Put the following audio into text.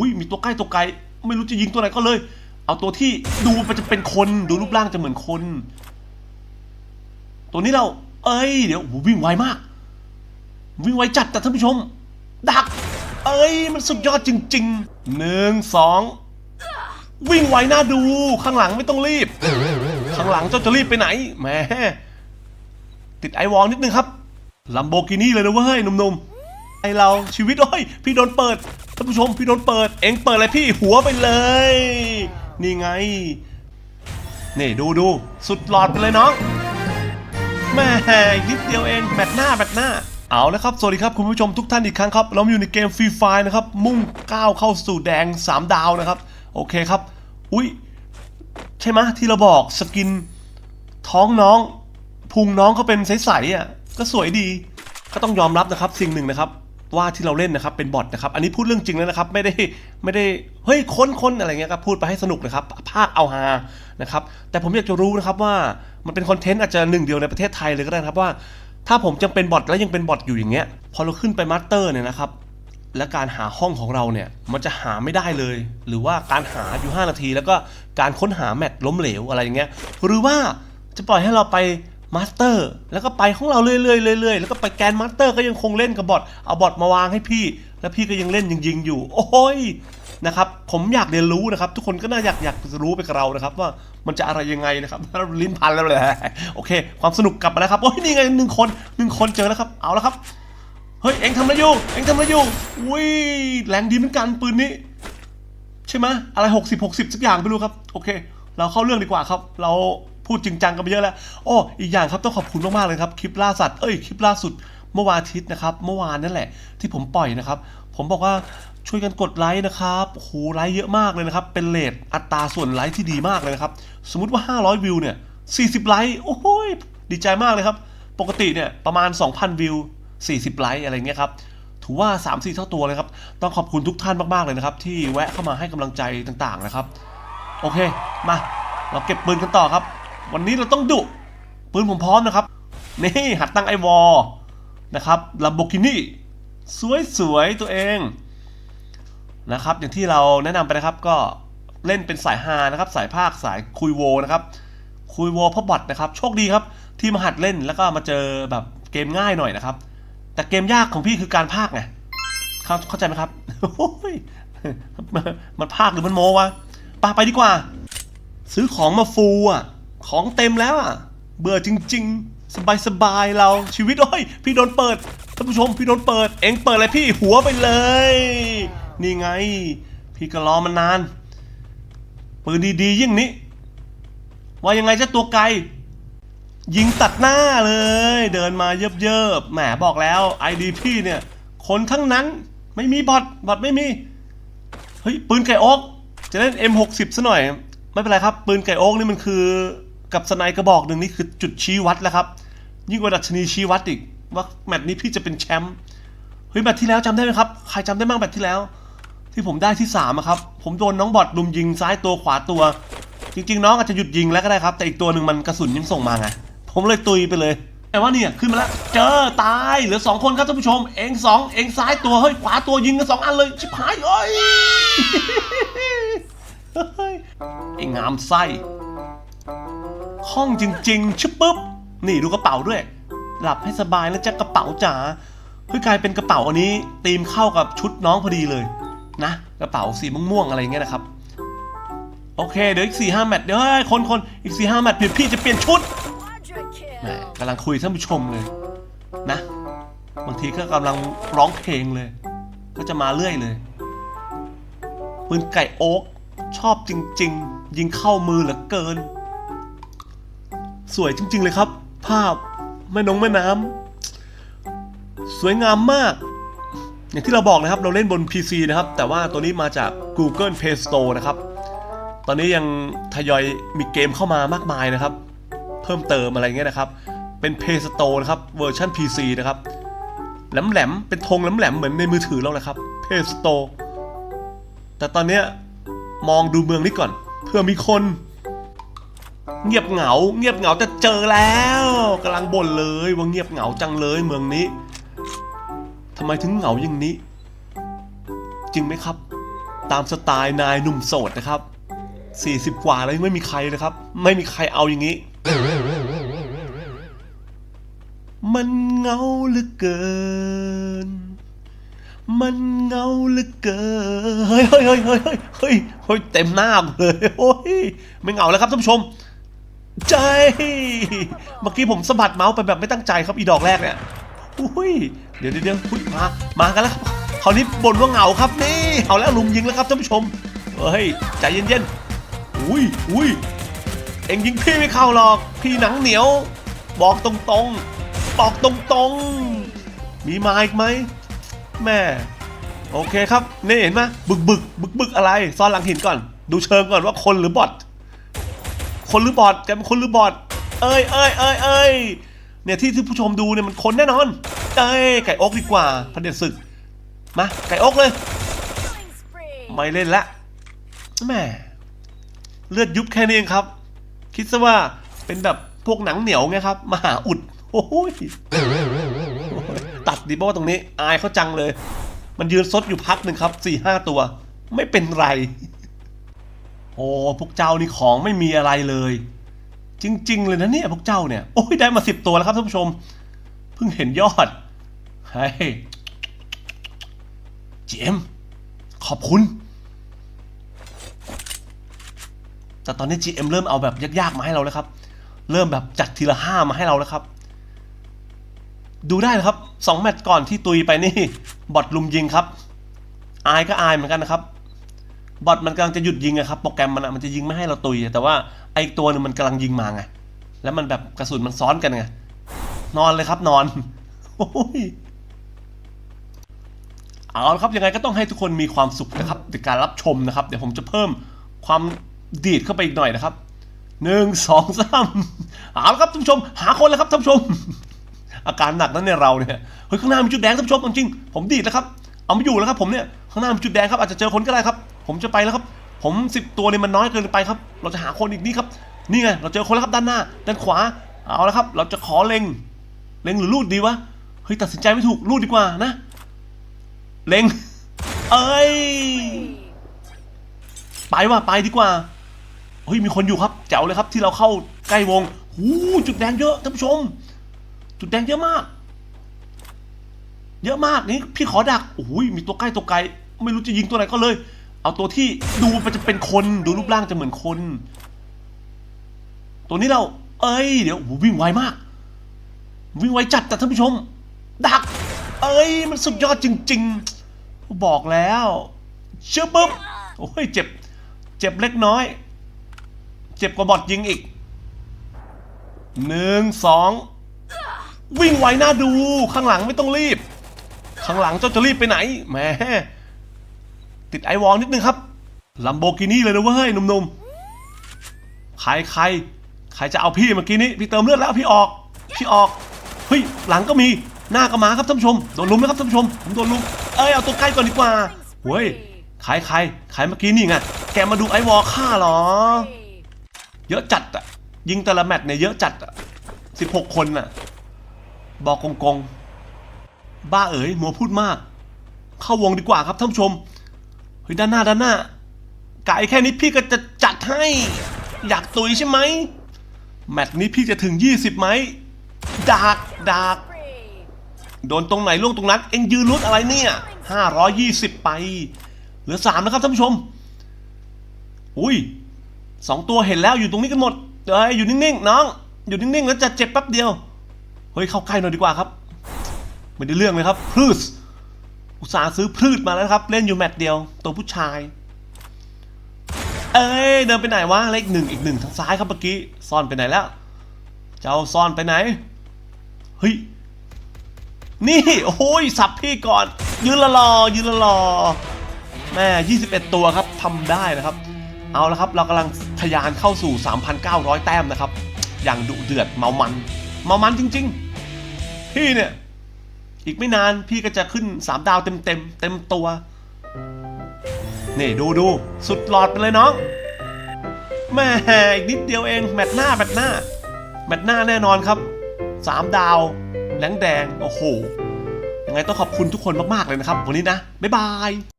อุ้ยมีตัวใกล้ตัวไกล ไม่รู้จะยิงตัวไหนก็เลย เอาตัวที่ดูมันจะเป็นคนดูรูปร่างจะเหมือนคน ตัวนี้เรา เอ้ยเดี๋ยวโอ้โหวิ่งไวมาก วิ่งไวจัดแต่ท่านผู้ชม ดัก เอ้ยมันสุดยอดจริงๆหนึ่งสองวิ่งไวน่าดูข้างหลังไม่ต้องรีบ ข้างหลังเจ้าจะรีบไปไหนแหมติดไอวอลนิดนึงครับลัมโบกินี่เลยนะเว้ยหนุ่มๆไอเราชีวิตโอ้ยพี่โดนเปิด ท่านผู้ชมพี่โดนเปิด เอ็งเปิดอะไรพี่หัวไปเลย นี่ไง นี่ดูดูสุดหลอดไปเลยน้องแม่นิดเดียวเองแบตหน้าแบตหน้าเอาละครับ สวัสดีครับคุณผู้ชมทุกท่านอีกครั้งครับ เราอยู่ในเกมฟรีไฟนะครับ มุ่งก้าวเข้าสู่แดง 3 ดาวนะครับ โอเคครับ อุ้ยใช่ไหมที่เราบอกสกิน ท้องน้อง พุงน้องเขาเป็นใสๆอะก็สวยดี ก็ต้องยอมรับนะครับสิ่งหนึ่งนะครับ ว่าที่เราเล่นนะครับเป็นบอทนะครับอันนี้พูดเรื่องจริงแล้วนะครับไม่ได้ไม่ได้เฮ้ยค้นคนอะไรเงี้ยครับพูดไปให้สนุกนะครับภาคเอาฮานะครับแต่ผมอยากจะรู้นะครับว่ามันเป็นคอนเทนต์อาจจะหนึ่งเดียวในประเทศไทยเลยก็ได้นะครับว่า ถ้าผมจำเป็นบอทแล้วยังเป็นบอทอยู่อย่างเงี้ยพอเราขึ้นไปมาสเตอร์เนี่ยนะครับและการหาห้องของเราเนี่ยมันจะหาไม่ได้เลย หรือว่าการหาอยู่ 5 นาที แล้วก็การค้นหาแมตช์ล้มเหลวอะไรอย่างเงี้ยหรือว่าจะปล่อยให้เราไป มาสเตอร์แล้วก็ไปของเราเรื่อยๆเรื่อยๆแล้วก็ไปแกนมาสเตอร์ก็ยังคงเล่นกับบอทเอาบอทมาวางให้พี่ แล้วพี่ก็ยังเล่นยิงๆอยู่ โอ้ยนะครับผมอยากเรียนรู้นะครับ ทุกคนก็น่าอยากอยากจะรู้ไปกับเรานะครับ ว่ามันจะอะไรยังไงนะครับลิ้นพันแล้วเลยโอเค ความสนุกกลับมาแล้วครับโอ้ยนี่ไงหนึ่งคนหนึ่งคนเจอแล้วครับเอาแล้วครับเฮ้ยเอ็งทำอะไรอยู่เอ็งทำอะไรอยู่อุ้ยแรงดีเหมือนกันปืนนี้ ใช่ไหมอะไร60 60สักอย่างไม่รู้ครับ โอเค เราเข้าเรื่องดีกว่าครับ เรา พูดจริงจังกันไปเยอะแล้ว โอ้ อีกอย่างครับต้องขอบคุณมากๆเลยครับ คลิปล่าสัตว์ เอ้ย คลิปล่าสุดเมื่อวานอาทิตย์นะครับ เมื่อวานนั่นแหละที่ผมปล่อยนะครับ ผมบอกว่าช่วยกันกดไลค์นะครับโหไลค์เยอะมากเลยนะครับ เป็นเลทอัตราส่วนไลค์ที่ดีมากเลยนะครับ สมมุติว่า 500 วิวเนี่ย 40 ไลค์ โอ้โหยดีใจมากเลยครับ ปกติเนี่ยประมาณ 2,000 วิว 40 ไลค์อะไรเงี้ยครับ ถือว่า 3-4 เท่าตัวเลยครับ ต้องขอบคุณทุกท่านมากๆเลยนะครับ ที่แวะเข้ามาให้กำลังใจต่างๆนะครับ โอเค มา เราเก็บปืนกันต่อครับ วันนี้เราต้องดุปืนผมพร้อมนะครับ นี่หัดตั้งไอวอลนะครับลัมโบกินี่สวยๆ ตัวเองนะครับ อย่างที่เราแนะนำไปนะครับก็เล่นเป็นสายฮานะครับ สายภาคสายคุยโวนะครับ คุยโวพบอทนะครับโชคดีครับ ที่มาหัดเล่นแล้วก็มาเจอแบบเกมง่ายหน่อยนะครับ แต่เกมยากของพี่คือการภาคไงเข้าใจไหมครับมันภาคหรือมันโมวะไปไปดีกว่า ซื้อของมาฟูอะ ของเต็มแล้วอะ เบื่อจริง ๆ สบายสบายๆเราชีวิตโอ้ย พี่โดนเปิดท่านผู้ชมพี่โดนเปิด เอ็งเปิดอะไรพี่หัวไปเลย นี่ไง พี่ก็รอมันนานปืนดีๆยิ่งนี้ ว่ายังไงเจ้าตัวไกล ยิงตัดหน้าเลย เดินมาเยิบๆแหมบอกแล้วไอดีพี่เนี่ย คนทั้งนั้นไม่มีบอทบอทไม่มีเฮ้ยปืนไก่โอ๊กจะเล่น M60 ซะหน่อย ไม่เป็นไรครับ ปืนไก่โอ๊กนี่มันคือ กับสไนกระบอกหนึ่งนี่คือจุดชี้วัดแล้วครับ ยิ่งกว่าดัชนีชี้วัดอีก ว่าแมตช์นี้พี่จะเป็นแชมป์เฮ้ยแมตช์ที่แล้วจำได้ไหมครับ ใครจำได้บ้างแมตช์ที่แล้ว ที่ผมได้ที่สามอะครับ ผมโดนน้องบอทลุมยิงซ้ายตัวขวาตัว จริง ๆ น้องอาจจะหยุดยิงแล้วก็ได้ครับ แต่อีกตัวหนึ่งมันกระสุนยังส่งมาไงผมเลยตุยไปเลย แต่ว่าเนี่ยขึ้นมาแล้วเจอตายเหลือสองคนครับท่านผู้ชม เองสองเองซ้ายตัวเฮ้ยขวาตัวยิงกันสองอันเลยชิบหายเอ้ยเฮ้ยไอ้งามไส้ คล่องจริงๆชึบปุ๊บ นี่ดูกระเป๋าด้วย หลับให้สบายแล้วจะกระเป๋าจ๋าเฮ้ยกลายเป็นกระเป๋าอันนี้ตีมเข้ากับชุดน้องพอดีเลยนะกระเป๋าสีม่วงๆอะไรเงี้ยนะครับ โอเคเดี๋ยวอีกสี่ห้าแมตช์เดี๋ยวเฮ้ยคนคนอีกสี่ห้าแมตช์เดี๋ยวพี่จะเปลี่ยนชุดแหมกำลังคุยท่านผู้ชมเลยนะบางทีก็กำลังร้องเพลงเลย ก็จะมาเรื่อยเลยปืนไก่โอ๊กชอบจริง ๆ ยิงเข้ามือเหลือเกิน สวยจริง ๆ เลยครับ ภาพแม่นงแม่น้ำสวยงามมาก อย่างที่เราบอกนะครับ เราเล่นบน PC นะครับ แต่ว่าตัวนี้มาจาก Google Play Store นะครับ ตอนนี้ยังทยอยมีเกมเข้ามามากมายนะครับ เพิ่มเติมอะไรเงี้ยนะครับ เป็น Play Store นะครับเวอร์ชัน PC นะครับแหลมๆเป็นธงแหลมๆเหมือนในมือถือเราเลยครับ Play Store แต่ตอนเนี้ยมองดูเมืองนี้ก่อนเพื่อมีคน เงียบเหงา เงียบเหงาแต่เจอแล้วกำลังบ่นเลยว่าเงียบเหงาจังเลยเมืองนี้ทำไมถึงเหงาอย่างนี้ จริงไหมครับ ตามสไตล์นายหนุ่มโสดนะครับ 40 กว่าแล้วยังไม่มีใครนะครับ ไม่มีใครเอาอย่างนี้ มันเหงาเหลือเกิน มันเหงาเหลือเกิน เฮ้ยเฮ้ยเฮ้ยเฮ้ยเฮ้ยเฮ้ยเฮ้ยเต็มหน้าเลยโอ้ยไม่เหงาแล้วครับท่านผู้ชม ใจ เมื่อกี้ผมสะบัดเมาส์ไปแบบไม่ตั้งใจครับอีดอกแรกเนี่ยอุ้ยเดี๋ยวเดี๋ยวมามากันแล้วครับคราวนี้บ่นว่าเหงาครับนี่เอาแล้วลุมยิงแล้วครับท่านผู้ชมเฮ้ยใจเย็นๆอุ้ยอุ้ยเอ็งยิงพี่ไม่เข้าหรอกพี่หนังเหนียว บอกตรงๆบอกตรงๆ มีมาอีกไหมแม่โอเคครับนี่เห็นไหมบึกบึกบึกบึกอะไร ซ่อนหลังหินก่อน ดูเชิงก่อนว่าคนหรือบอท คนหรือบอทแกเป็นคนหรือบอทเอ้ยเอ้ยเอ้ยเอ้ยเนี่ยที่ที่ผู้ชมดูเนี่ยมันคนแน่นอน เอ้ยไก่อกดีกว่าพระเด็จศึก มาไก่อกเลย ไม่เล่นละแม่เลือดยุบแค่นี้เองครับ คิดซะว่าเป็นแบบพวกหนังเหนียวไงครับ มหาอุด โอ้ยตัดดีเพราะว่ตรงนี้ อายเขาจังเลย มันยืนซดอยู่พักหนึ่งครับสี่ห้าตัว ไม่เป็นไร โอ้พวกเจ้านี่ของไม่มีอะไรเลย จริง ๆ เลยนะเนี่ยพวกเจ้าเนี่ย โอ้ยได้มาสิบตัวแล้วครับท่านผู้ชม เพิ่งเห็นยอดเฮ้ยเจมขอบคุณ แต่ตอนนี้ GM เริ่มเอาแบบยากๆมาให้เราแล้วครับ เริ่มแบบจัดทีละห้ามาให้เราแล้วครับ ดูได้นะครับสองแมตช์ก่อนที่ตุยไปนี่ บอทลุมยิงครับ อายก็อายเหมือนกันนะครับ บอทมันกำลังจะหยุดยิงอะครับโปรแกรมมันอะมันจะยิงไม่ให้เราตุย แต่ว่าไอตัวหนึงมันกำลังยิงมาไงแล้วมันแบบกระสุนมันซ้อนกันไงนอนเลยครับนอนโอ้ยเอาละครับยังไงก็ต้องให้ทุกคนมีความสุขนะครับในการรับชมนะครับ เดี๋ยวผมจะเพิ่มความดีดเข้าไปอีกหน่อยนะครับหนึ่งสองสามเอาละครับท่านผู้ชม หาคนแล้วครับท่านผู้ชม อาการหนักนั้นเนี่ยเราเนี่ยเฮ้ยข้างหน้ามีจุดแดงท่านผู้ชมจริงผมดีดแล้วครับเอาไม่อยู่แล้วครับผมเนี่ยข้างหน้ามีจุดแดงครับอาจจะเจอคนก็ได้ครับ ผมจะไปแล้วครับ ผมสิบตัวเนี่ยมันน้อยเกินไปครับ เราจะหาคนอีกนี่ครับ นี่ไง เราเจอคนแล้วครับด้านหน้า ด้านขวา เอาและครับ เราจะขอเล็ง เล็งหรือลูดดีวะ เฮ้ยตัดสินใจไม่ถูกลูดดีกว่านะ เล็ง เอ้ย ไปว่ะไปดีกว่า เฮ้ยมีคนอยู่ครับแจ๋วเลยครับที่เราเข้าใกล้วงหูจุดแดงเยอะท่านผู้ชม จุดแดงเยอะมาก เยอะมากนี่พี่ขอดัก โอ้ยมีตัวใกล้ตัวไกล ไม่รู้จะยิงตัวไหนก็เลย เอาตัวที่ดูมันจะเป็นคนดูรูปร่างจะเหมือนคน ตัวนี้เรา เอ้ย เดี๋ยวโอ้วิ่งไวมาก วิ่งไวจัดแต่ท่านผู้ชม ดัก เอ้ย มันสุดยอดจริง ๆ บอกแล้วเชื่อปุ๊บโอ้ยเจ็บ เจ็บเล็กน้อย เจ็บกว่าบอดยิงอีกหนึ่งสองวิ่งไวหน่าดูข้างหลังไม่ต้องรีบ ข้างหลังเจ้าจะรีบไปไหนแหม ติดไอวอลนิดนึงครับลัมโบกินี่เลยนะเว้ยหนุ่มๆ ใครใครใครจะเอาพี่เมื่อกี้นี้พี่เติมเลือดแล้วพี่ออก พี่ออกเฮ้ยหลังก็มีหน้าก็มาครับท่านผู้ชมโดนลุมนะครับท่านผู้ชมผมโดนลุมเอ้ยเอาตัวใกล้ก่อนดีกว่าเฮ้ยใครใครใครเมื่อกี้นี่ไงแกมาดูไอวอลฆ่าเหรอ เยอะจัดอะยิงแต่ละแมตช์เนี่ยเยอะจัดอะสิบหกคนน่ะ บอกกงๆบ้าเอ๋ยมัวพูดมาก เข้าวงดีกว่าครับท่านผู้ชม ฮ้ยด้านหน้าด้านหน้าไก่แค่นี้พี่ก็จะจัดให้ อยากตุยใช่ไหมแมตช์นี้พี่จะถึง 20ไหมดากดากโดนตรงไหนล่วงตรงนั้น เอ็งยืนรุดอะไรเนี่ย520 ไป เหลือ 3 นะครับท่านผู้ชม อุ้ยสองตัวเห็นแล้วอยู่ตรงนี้กันหมดเอ้ยอยู่นิ่งๆน้อง อยู่นิ่งๆแล้วจะเจ็บแป๊บเดียว เฮ้ยเข้าใกล้หน่อยดีกว่าครับ ไม่ได้เรื่องเลยครับพลืส อุตส่าห์ซื้อพลืดมาแล้วครับ เล่นอยู่แมตช์เดียว ตัวผู้ชาย เอ้ยเดินไปไหนวะเลขหนึ่งอีกหนึ่งทางซ้ายครับเมื่อกี้ซ่อนไปไหนแล้ว เจ้าซ่อนไปไหนเฮ้ยนี่โอ้ยสับพี่ก่อน ยืนละรอยืนละรอแม่21 ตัวครับทำได้นะครับ เอาละครับ เรากำลังทะยานเข้าสู่ 3,900 แต้มนะครับ อย่างดุเดือดเมามัน เมามันจริง ๆ พี่เนี่ย อีกไม่นานพี่ก็จะขึ้น 3 ดาวเต็มเต็มเต็มตัว นี่ดูดูสุดหลอดไปเลยน้องแม่อีกนิดเดียวเอง แมตช์หน้าแมตช์หน้า แมตช์หน้าแน่นอนครับ 3 ดาวแหลงแดง โอ้โหยังไงต้องขอบคุณทุกคนมาก ๆ เลยนะครับ วันนี้นะ บ๊ายบาย